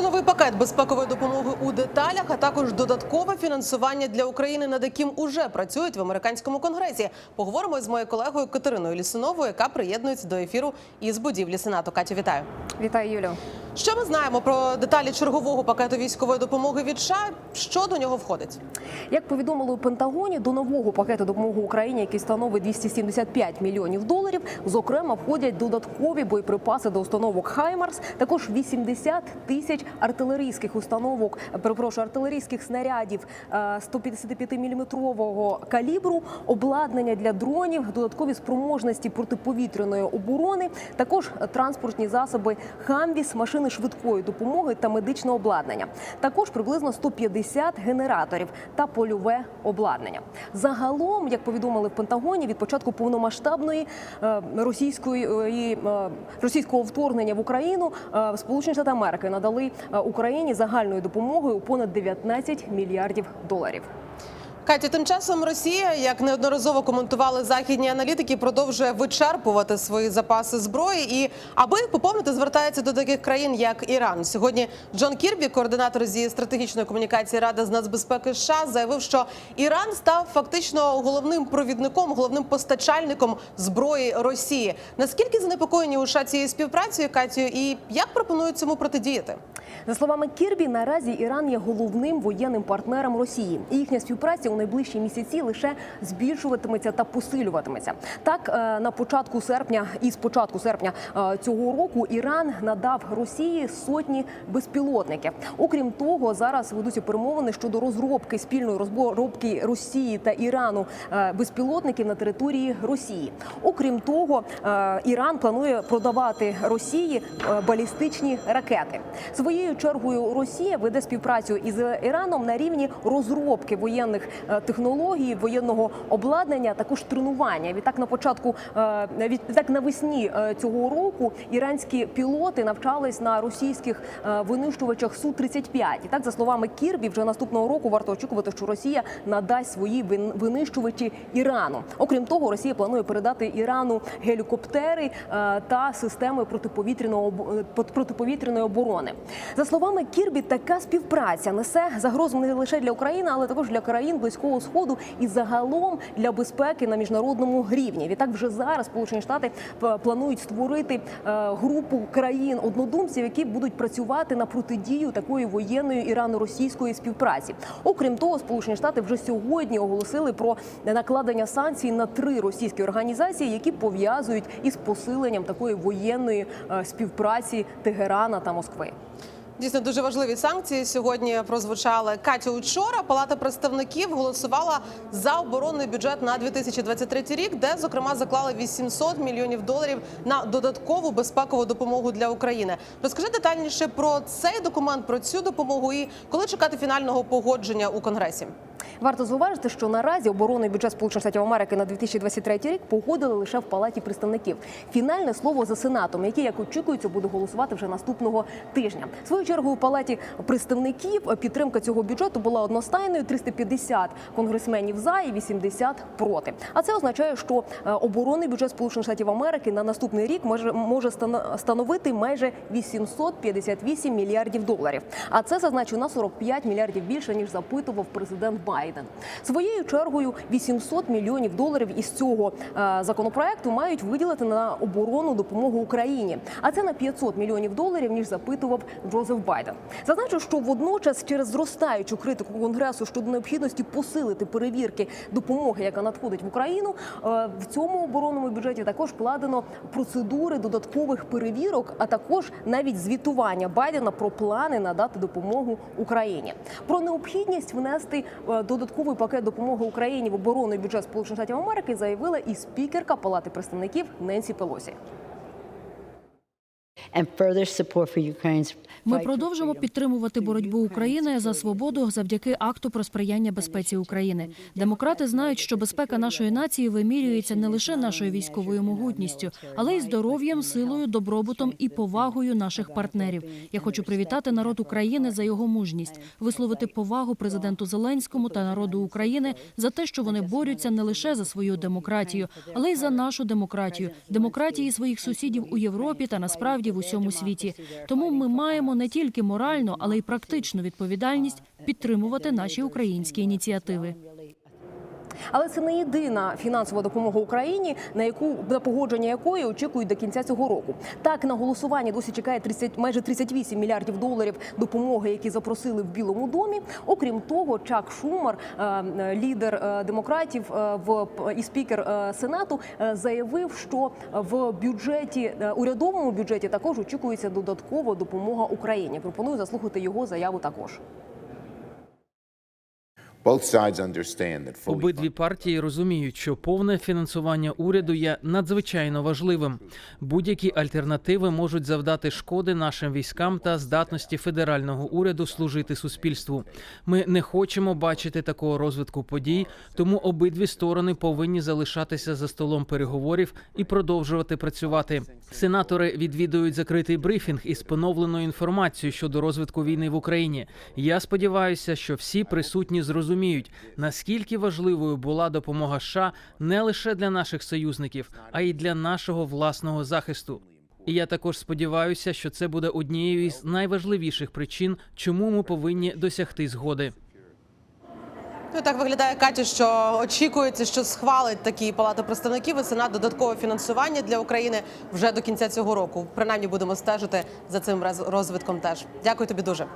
Про новий пакет безпекової допомоги у деталях, а також додаткове фінансування для України, над яким уже працюють в американському конгресі. Поговоримо з моєю колегою Катериною Лісуновою, яка приєднується до ефіру із будівлі Сенату. Катю, вітаю. Вітаю, Юлю. Що ми знаємо про деталі чергового пакету військової допомоги від США? Що до нього входить? Як повідомили у Пентагоні, до нового пакету допомоги Україні, який становить 275 мільйонів доларів, зокрема входять додаткові боєприпаси до установок Хаймарс, також 80 тисяч артилерійських установок, перепрошую, артилерійських снарядів 155-мм калібру, обладнання для дронів, додаткові спроможності протиповітряної оборони, також транспортні засоби Хамвіс, машини швидкої допомоги та медичне обладнання. Також приблизно 150 генераторів та польове обладнання. Загалом, як повідомили в Пентагоні, від початку повномасштабної е, російської е, е, російського вторгнення в Україну Сполучені Штати Америки надали Україні загальною допомогою понад 19 мільярдів доларів. Катя, тим часом Росія, як неодноразово коментували західні аналітики, продовжує вичерпувати свої запаси зброї. І аби поповнити, звертається до таких країн, як Іран. Сьогодні Джон Кірбі, координатор зі стратегічної комунікації Ради з нацбезпеки США, заявив, що Іран став фактично головним провідником, головним постачальником зброї Росії. Наскільки занепокоєні у США цією співпрацею, Катю, і як пропонують цьому протидіяти? За словами Кірбі, наразі Іран є головним воєнним партнером Росії, і їхня співпраця у найближчі місяці лише збільшуватиметься та посилюватиметься. Так е, на початку серпня і з початку серпня е, цього року Іран надав Росії сотні безпілотників. Окрім того, зараз ведуться перемовини щодо розробки спільної розробки Росії та Ірану е, безпілотників на території Росії. Окрім того, Іран планує продавати Росії балістичні ракети. Своєю чергою Росія веде співпрацю із Іраном на рівні розробки воєнних е, технологій, воєнного обладнання, також тренування. Відтак на початку е, відтак навесні е, цього року іранські пілоти навчались на російських винищувачах су 35 І так, за словами Кірбі, вже наступного року варто очікувати, що Росія надасть свої винищувачі Ірану. Окрім того, Росія планує передати Ірану гелікоптери та системи протиповітряного протиповітряної оборони. За словами Кірбі, така співпраця несе загрозу не лише для України, але також для країн близького сходу і загалом для безпеки на міжнародному рівні. Відтак, вже зараз Сполучені Штати планують створити е, групу країн однодумців, які будуть працювати на протидію такої воєнної ірано-російської співпраці. Окрім того, Сполучені Штати вже сьогодні оголосили про накладення санкцій на три російські організації, які пов'язують із посиленням такої воєнної е, співпраці Тегерана та Москви. Дійсно дуже важливі санкції сьогодні прозвучали. Катя учора Палата представників голосувала за оборонний бюджет на 2023 рік, де зокрема заклали 800 мільйонів доларів на додаткову безпекову допомогу для України. Розкажи детальніше про цей документ, про цю допомогу і коли чекати фінального погодження у конгресі. Варто зауважити, що наразі оборонний бюджет Сполучених Штатів Америки на 2023 рік погодили лише в палаті представників. Фінальне слово за сенатом, який, як очікується, буде голосувати вже наступного тижня. В Свою чергу у палаті представників підтримка цього бюджету була одностайною: 350 конгресменів за і 80 проти. А це означає, що е, оборонний бюджет Сполучених Штатів Америки на наступний рік може може стано- становити майже 858 мільярдів доларів. А це зазначу на 45 мільярдів більше ніж запитував президент Байден. Своєю чергою 800 мільйонів доларів із цього е, законопроекту мають виділити на оборонну допомогу Україні. А це на 500 мільйонів доларів ніж запитував Джозеф Байден. Зазначу, що водночас через зростаючу критику конгресу щодо необхідності посилити перевірки допомоги, яка надходить в Україну, е, в цьому оборонному бюджеті також вкладено процедури додаткових перевірок, а також навіть звітування Байдена про плани надати допомогу Україні. Про необхідність внести е, додатковий пакет допомоги Україні в оборонний бюджет Сполучених Штатів Америки заявила і спікерка Палати представників Ненсі Пелосі. Ми продовжимо підтримувати боротьбу України за свободу завдяки акту про сприяння безпеці України. Демократи знають, що безпека нашої нації вимірюється не лише нашою військовою могутністю, але й здоров'ям, силою, добробутом і повагою наших партнерів. Я хочу привітати народ України за його мужність, висловити повагу президенту Зеленському та народу України за те, що вони борються не лише за свою демократію, але й за нашу демократію, демократії своїх сусідів у Європі та насправді в усьому світі. Тому ми маємо не тільки моральну, але й практичну відповідальність підтримувати наші українські ініціативи. Але це не єдина фінансова допомога Україні, на яку на погодження якої очікують до кінця цього року. Так на голосування досі чекає 30, майже 38 мільярдів доларів допомоги, які запросили в Білому домі. Окрім того, Чак Шумер, е, е, лідер е, демократів в і спікер сенату, заявив, що в бюджеті урядовому бюджеті також очікується додаткова допомога Україні. Пропоную заслухати його заяву також. Обидві партії розуміють, що повне фінансування уряду є надзвичайно важливим. Будь-які альтернативи можуть завдати шкоди нашим військам та здатності федерального уряду служити суспільству. Ми не хочемо бачити такого розвитку подій, тому обидві сторони повинні залишатися за столом переговорів і продовжувати працювати. Сенатори відвідують закритий брифінг із поновленою інформацією щодо розвитку війни в Україні. Я сподіваюся, що всі присутні зрозуміють, наскільки важливою була допомога США не лише для наших союзників, а й для нашого власного захисту. І я також сподіваюся, що це буде однією із найважливіших причин, чому ми повинні досягти згоди. Ну, так виглядає Катя, що очікується, що схвалить такі палата представників і сенат додаткове фінансування для України вже до кінця цього року. Принаймні будемо стежити за цим роз- розвитком. Теж дякую тобі дуже.